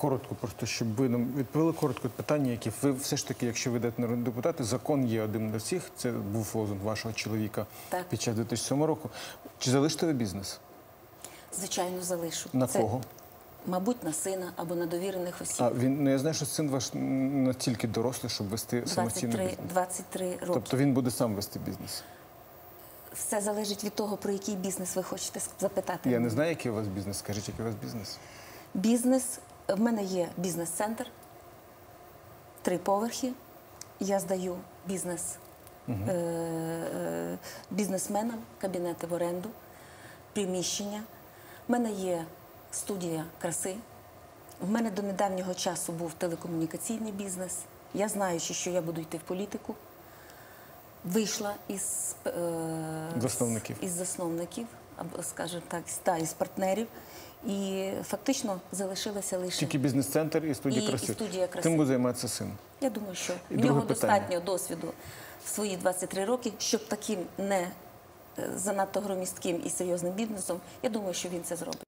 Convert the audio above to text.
коротко, просто щоб ви нам відповіли коротко питання, які ви все ж таки, якщо ви йдете народні депутати, закон є один для всіх. Це був лозунг вашого чоловіка Так. під час 2007 року. Чи залишите ви бізнес? Звичайно, залишу. На Це, кого? Мабуть, на сина або на довірених осіб. А він ну я знаю, що син ваш настільки дорослий, щоб вести самостійний бізнес. 23 роки. Тобто він буде сам вести бізнес. Все залежить від того, про який бізнес ви хочете запитати. Я не знаю, який у вас бізнес. Скажіть, який у вас бізнес? Бізнес. В мене є бізнес-центр, три поверхи. Я здаю бізнес е, е, бізнесменам, кабінети в оренду, приміщення. В мене є студія краси. В мене до недавнього часу був телекомунікаційний бізнес. Я знаючи, що я буду йти в політику, вийшла із, е, Засновників. із засновників, або, скажімо так, та, із партнерів. І фактично залишилася лише. Тільки бізнес-центр і студія краси. і студія краси. Тим буде займатися син. Я думаю, що І в нього питання. достатньо досвіду в свої 23 роки, щоб таким не е, занадто громістким і серйозним бізнесом, я думаю, що він це зробить.